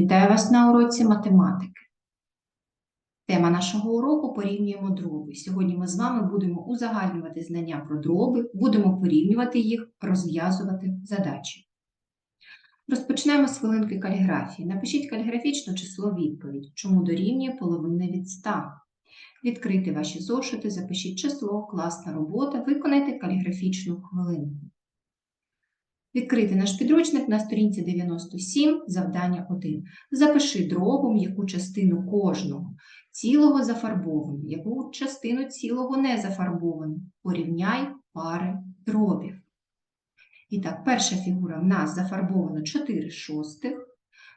Вітаю вас на уроці математики. Тема нашого уроку порівнюємо дроби. Сьогодні ми з вами будемо узагальнювати знання про дроби, будемо порівнювати їх, розв'язувати задачі. Розпочнемо з хвилинки каліграфії. Напишіть каліграфічно число відповідь, чому дорівнює половина від 100. Відкрийте ваші зошити, запишіть число, класна робота, виконайте каліграфічну хвилинку. Відкрити наш підручник на сторінці 97, завдання 1. Запиши дробом, яку частину кожного цілого зафарбовано, яку частину цілого не зафарбовано. Порівняй пари дробів. І так, перша фігура в нас зафарбовано 4 шостих,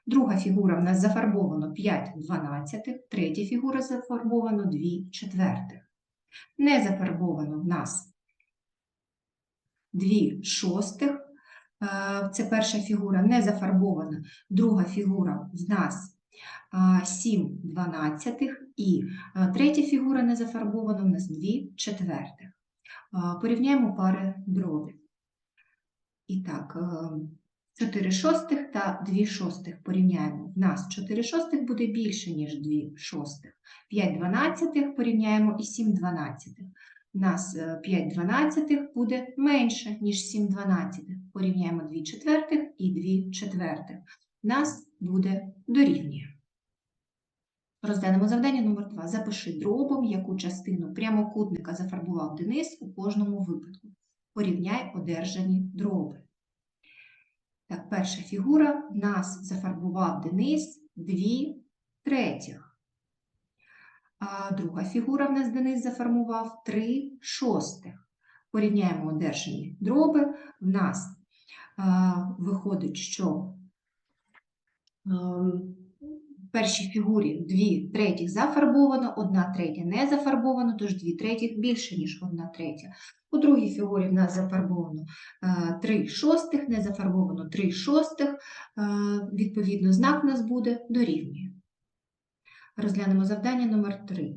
друга фігура в нас зафарбовано 5 дванадцятих, третя фігура зафарбовано 2 четвертих. Не зафарбовано в нас 2 шостих, це перша фігура не зафарбована, друга фігура в нас 7 дванадцятих і е, третя фігура не зафарбована, у нас 2 четвертих. Е, порівняємо пари дробів. І так, 4 шостих та 2 шостих порівняємо. В нас 4 шостих буде більше, ніж 2 шостих. 5 дванадцятих порівняємо і 7 дванадцятих. У нас 5 дванадцятих буде менше, ніж 7 дванадцятих. Порівняємо 2 четвертих і 2 четвертих. Нас буде дорівнює. Розглянемо завдання номер 2. Запиши дробом, яку частину прямокутника зафарбував Денис у кожному випадку. Порівняй одержані дроби. Так, перша фігура нас зафарбував Денис 2 третіх. А друга фігура в нас Денис заформував 3 шостих. Порівняємо одержані дроби. В нас виходить, що а, в першій фігурі 2 третіх зафарбовано, 1 третя не зафарбовано, тож 2 третіх більше, ніж 1 третя. У другій фігурі в нас зафарбовано 3 шостих, не зафарбовано 3 шостих, відповідно, знак у нас буде дорівнює. Розглянемо завдання номер 3.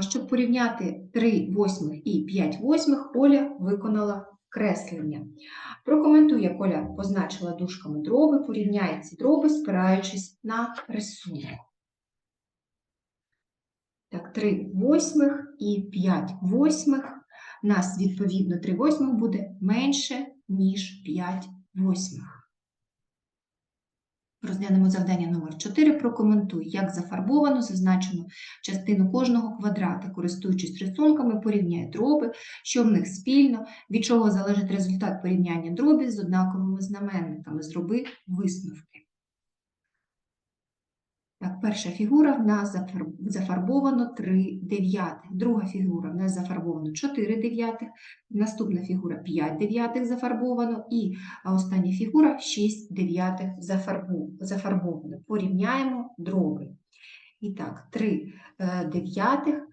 Щоб порівняти 3 восьмих і 5 восьмих, Оля виконала креслення. Прокоментуй, як Оля позначила дужками дроби, порівняє ці дроби, спираючись на рисунок. Так, 3 восьмих і 5 восьмих. У нас, відповідно, 3 восьмих буде менше, ніж 5 восьмих. Розглянемо завдання номер 4 Прокоментуй, як зафарбовано зазначену частину кожного квадрата, користуючись рисунками, порівняй дроби, що в них спільно, від чого залежить результат порівняння дробів з однаковими знаменниками. Зроби висновки. Так, перша фігура в нас зафарбовано 3 дев'ятих, друга фігура в нас зафарбовано 4 дев'ятих, наступна фігура 5 дев'ятих зафарбовано, і остання фігура 6 дев'ятих зафарбовано. Порівняємо дроби. І так, 3 е, дев'ятих,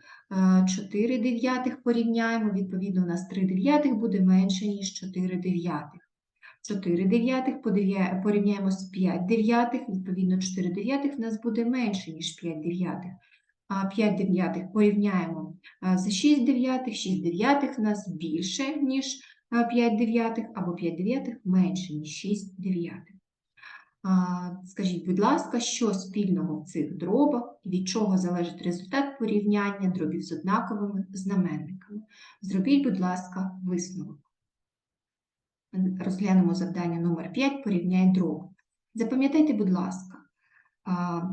4 е, дев'ятих порівняємо, відповідно, у нас 3 дев'ятих буде менше, ніж 4 дев'ятих. 4 дев'ятих порівняємо з 5 дев'ятих, відповідно 4 дев'ятих в нас буде менше, ніж 5 дев'ятих. А 5 дев'ятих порівняємо з 6 дев'ятих, 6 дев'ятих в нас більше, ніж 5 дев'ятих, або 5 дев'ятих менше, ніж 6 дев'ятих. Скажіть, будь ласка, що спільного в цих дробах і від чого залежить результат порівняння дробів з однаковими знаменниками? Зробіть, будь ласка, висновок розглянемо завдання номер 5 порівняй дроби. Запам'ятайте, будь ласка,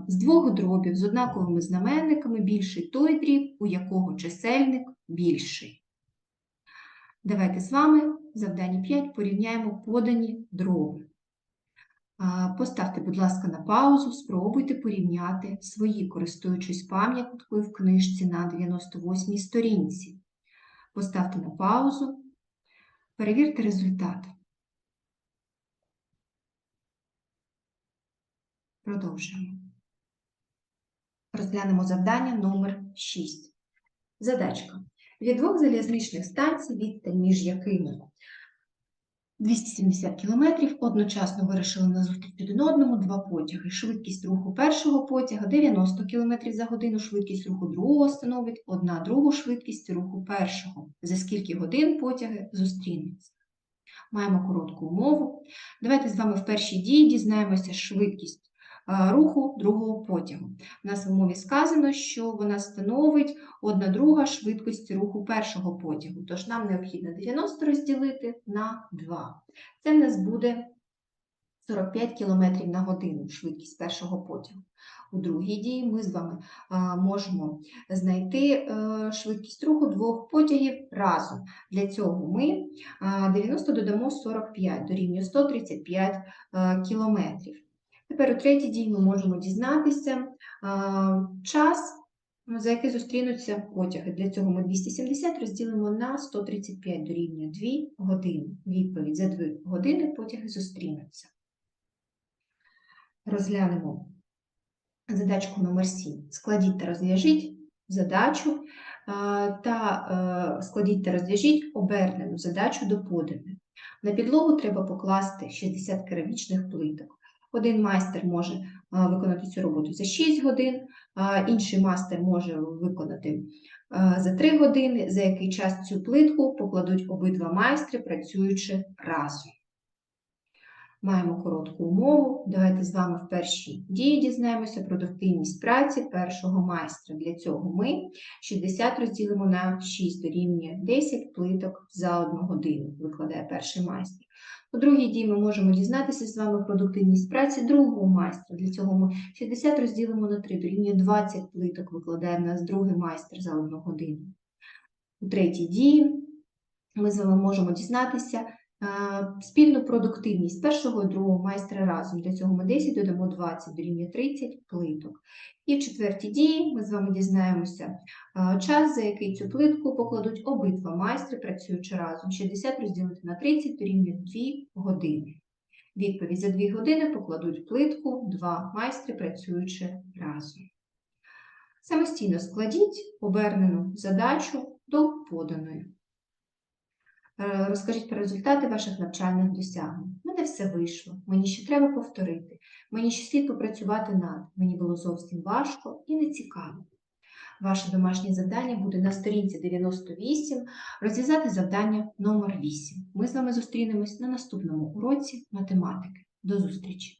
з двох дробів з однаковими знаменниками більший той дріб, у якого чисельник більший. Давайте з вами в завданні 5 порівняємо подані дроби. Поставте, будь ласка, на паузу, спробуйте порівняти свої, користуючись пам'яткою в книжці на 98 сторінці. Поставте на паузу, перевірте результат. Продовжуємо. Розглянемо завдання номер 6. Задачка. Від двох залізничних станцій, відстань між якими 270 км, одночасно вирішили на зустріч один одному два потяги. Швидкість руху першого потяга 90 км за годину, швидкість руху другого становить одна другу швидкість руху першого. За скільки годин потяги зустрінуться. Маємо коротку умову. Давайте з вами в першій дії дізнаємося швидкість руху другого потягу. У нас в умові сказано, що вона становить одна друга швидкості руху першого потягу. Тож нам необхідно 90 розділити на 2. Це в нас буде 45 км на годину швидкість першого потягу. У другій дії ми з вами можемо знайти е, швидкість руху двох потягів разом. Для цього ми 90 додамо 45, дорівнює 135 е, кілометрів. Тепер у третій дії ми можемо дізнатися час, за який зустрінуться потяги. Для цього ми 270 розділимо на 135 дорівнює 2 години. Відповідь за 2 години потяги зустрінуться. Розглянемо задачку номер 7. Складіть та розв'яжіть задачу та е, складіть та розв'яжіть обернену задачу до поданої. На підлогу треба покласти 60 керамічних плиток. Один майстер може виконати цю роботу за 6 годин, інший майстер може виконати за 3 години, за який час цю плитку покладуть обидва майстри, працюючи разом. Маємо коротку умову. Давайте з вами в першій дії дізнаємося продуктивність праці першого майстра. Для цього ми 60 розділимо на 6 дорівнює 10 плиток за 1 годину, викладає перший майстер. У другій дії ми можемо дізнатися з вами продуктивність праці другого майстра. Для цього ми 60 розділимо на 3 дорівнює 20 плиток, викладає в нас другий майстер за одну годину. У третій дії ми з вами можемо дізнатися спільну продуктивність першого і другого майстра разом. Для цього ми 10 додамо 20, дорівнює 30 плиток. І в четвертій дії ми з вами дізнаємося е, час, за який цю плитку покладуть обидва майстри, працюючи разом. 60 розділити на 30 дорівнює 2 години. Відповідь за 2 години покладуть плитку два майстри, працюючи разом. Самостійно складіть обернену задачу до поданої. Е, Розкажіть про результати ваших навчальних досягнень. Мене все вийшло, мені ще треба повторити, мені ще слід попрацювати над, мені було зовсім важко і нецікаво. Ваше домашнє завдання буде на сторінці 98 розв'язати завдання номер 8. Ми з вами зустрінемось на наступному уроці математики. До зустрічі!